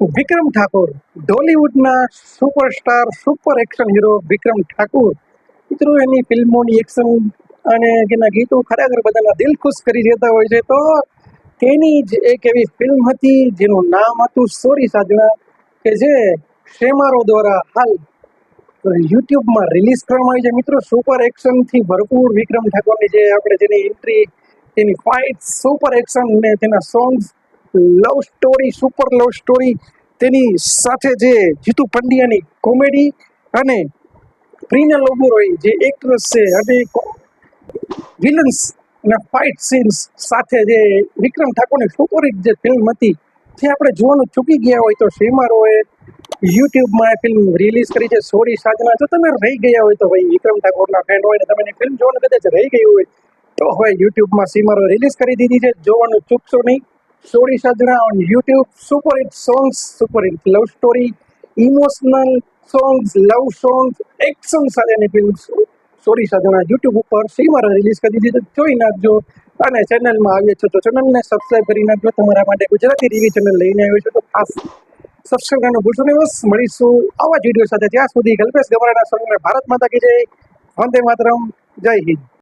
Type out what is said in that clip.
વિક્રમ Thakor ઢોલીવુડના superstar super action hero Vikram Thakur. મિત્રો, એની ફિલ્મોની એક્શન અને એના ગીતો ખરેખર બધાના દિલ ખુશ કરી દેતા હોય છે. તો તેની જ એક એવી ફિલ્મ હતી, જેનું નામ હતું સોરી સાધના, કે જે શેમારો દ્વારા હાલ યુટ્યુબમાં રિલીઝ કરવામાં આવી છે. મિત્રો સુપર એક્શનથી ભરપૂર વિક્રમ ઠાકોરની જે આપણે જેની એન્ટ્રી તેની ફાઇટ સુપર એક્શન ને તેના songs love story super love story તેની સાથે જે જીતુ પંડ્યાની કોમેડી અને પ્રિનલ ઓબેરોય જે એક્ટ્રેસ છે, અને વિલન્સ ના ફાઇટ સીન્સ સાથે જે વિક્રમ ઠાકોરની સુપરહિટ જે ફિલ્મ હતી, જે આપણે જોવાનું ચૂકી ગયા હોય તો શ્રીમારોએ યુટ્યુબમાં એ ફિલ્મ રિલીઝ કરી છે સોરી સાજના જો તમે રહી ગયા હોય તો ભાઈ વિક્રમ ઠાકોરના ફેન હોય ને તમે ફિલ્મ જોવાનું કદાચ રહી ગયું હોય, તો હવે યુટ્યુબમાં સીમારો રિલીઝ કરી દીધી છે, જોવાનું ચૂકશો નહીં. Sorry Sadhana on YouTube super hit songs super hit love story emotional songs love songs action સાથેની ફિલ્મ સોરી સાધના યુટ્યુબ ઉપર સીમારો રિલીઝ કરી દીધી જોઈ નાખજો. અને ચેનલમાં આવીએ છો તો ચેનલને સબસ્ક્રાઈબ કરી નાખજો. તમારા માટે ગુજરાતી ટીવી ચેનલ લઈને આવ્યો છો તો ખાસ સબસ્ક્રાઈબ કરવાનું ભૂલશો નહીં બસ. મળીશું આવા જ વીડિયો સાથે. ત્યાં સુધી કલ્પેશ ગમરાના સંગ ભારત માતા કી જય. વંદે માતરમ. જય હિન્દ.